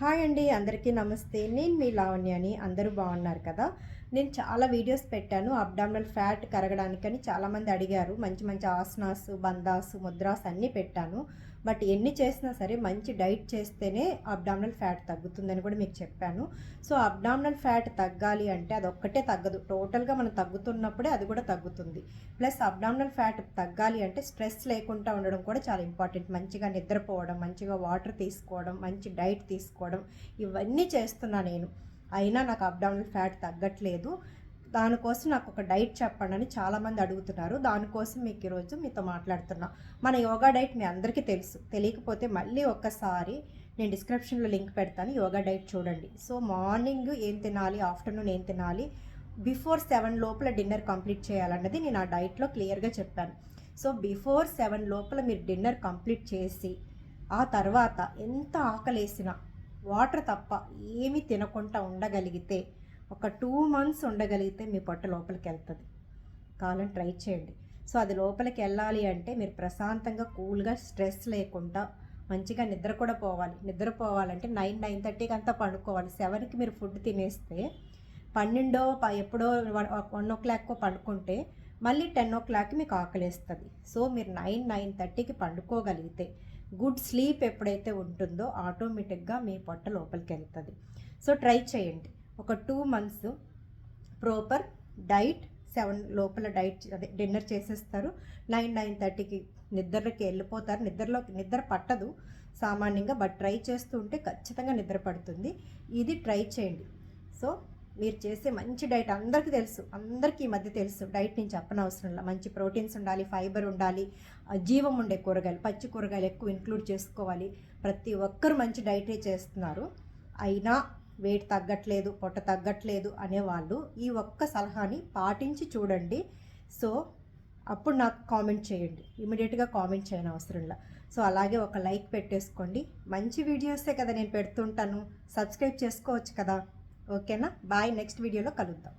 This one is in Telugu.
హాయ్ అండి అందరికీ నమస్తే. నేను మీ లావణ్యని. అందరూ బాగున్నారు కదా? నేను చాలా వీడియోస్ పెట్టాను అబ్డామినల్ ఫ్యాట్ కరగడానికని చాలామంది అడిగారు. మంచి మంచి ఆసనాస్ బందాస్ ముద్రాస్ అన్నీ పెట్టాను. బట్ ఎన్ని చేసినా సరే మంచి డైట్ చేస్తేనే అబ్డామినల్ ఫ్యాట్ తగ్గుతుందని కూడా మీకు చెప్పాను. సో అబ్డామినల్ ఫ్యాట్ తగ్గాలి అంటే అది ఒక్కటే తగ్గదు. టోటల్గా మనం తగ్గుతున్నప్పుడే అది కూడా తగ్గుతుంది. ప్లస్ అబ్డామినల్ ఫ్యాట్ తగ్గాలి అంటే స్ట్రెస్ లేకుండా ఉండడం కూడా చాలా ఇంపార్టెంట్ మంచిగా నిద్రపోవడం మంచిగా వాటర్ తీసుకోవడం మంచి డైట్ తీసుకోవడం ఇవన్నీ చేస్తున్నా నేను. అయినా నాకు అబ్డామినల్ ఫ్యాట్ తగ్గట్లేదు. దానికోసం నాకు ఒక డైట్ చెప్పండి అని చాలామంది అడుగుతున్నారు. దానికోసం మీకు ఈరోజు మీతో మాట్లాడుతున్నా. మన యోగా డైట్ మీ అందరికీ తెలుసు. తెలియకపోతే మళ్ళీ ఒక్కసారి నేను డిస్క్రిప్షన్లో లింక్ పెడతాను. యోగా డైట్ చూడండి. సో మార్నింగ్ ఏం తినాలి ఆఫ్టర్నూన్ ఏం తినాలి బిఫోర్ సెవెన్ లోపల డిన్నర్ కంప్లీట్ చేయాలన్నది నేను ఆ డైట్లో క్లియర్గా చెప్పాను. సో బిఫోర్ సెవెన్ లోపల మీరు డిన్నర్ కంప్లీట్ చేసి ఆ తర్వాత ఎంత ఆకలేసినా వాటర్ తప్ప ఏమీ తినకుండా ఉండగలిగితే ఒక టూ మంత్స్ ఉండగలిగితే మీ పొట్ట లోపలికి వెళ్తుంది. కావాలని ట్రై చేయండి. సో అది లోపలికి వెళ్ళాలి అంటే మీరు ప్రశాంతంగా కూల్గా స్ట్రెస్ లేకుండా మంచిగా నిద్ర కూడా పోవాలి. నిద్రపోవాలంటే నైన్ నైన్ థర్టీకి అంతా పండుకోవాలి. సెవెన్కి మీరు ఫుడ్ తినేస్తే పన్నెండో ప- ఎప్పుడో వన్ ఓ క్లాక్ పండుకుంటే మళ్ళీ టెన్ ఓ క్లాక్కి మీకు ఆకలిస్తుంది. సో మీరు నైన్ నైన్ థర్టీకి పండుకోగలిగితే గుడ్ స్లీప్ ఎప్పుడైతే ఉంటుందో ఆటోమేటిక్గా మీ పొట్ట లోపలికి వెళ్తుంది. సో ట్రై చేయండి. ఒక two months proper diet seven లోపల డైట్ అదే డిన్నర్ చేసేస్తారు. నైన్ నైన్ థర్టీకి నిద్రకి వెళ్ళిపోతారు. నిద్రలో నిద్ర పట్టదు సామాన్యంగా బట్ ట్రై చేస్తూ ఉంటే ఖచ్చితంగా నిద్ర పడుతుంది. ఇది ట్రై చేయండి. సో మీరు చేసే మంచి డైట్ అందరికీ తెలుసు. అందరికీ ఈ మధ్య తెలుసు. డైట్ నేను చెప్పనవసరం లేదు మంచి ప్రోటీన్స్ ఉండాలి ఫైబర్ ఉండాలి జీవం ఉండే కూరగాయలు పచ్చి కూరగాయలు ఎక్కువ ఇంక్లూడ్ చేసుకోవాలి. ప్రతి ఒక్కరు మంచి డైటే చేస్తున్నారు. అయినా వెయిట్ తగ్గట్లేదు పొట్ట తగ్గట్లేదు అనేవాళ్ళు ఈ ఒక్క సలహాని పాటించి చూడండి. సో అప్పుడు నాకు కామెంట్ చేయండి. ఇమీడియట్గా కామెంట్ చేయని అవసరంలా సో అలాగే ఒక లైక్ పెట్టేసుకోండి. మంచి వీడియోసే కదా నేను పెడుతుంటాను. సబ్స్క్రైబ్ చేసుకోవచ్చు కదా. ఓకేనా? బాయ్. నెక్స్ట్ వీడియోలో కలుద్దాం.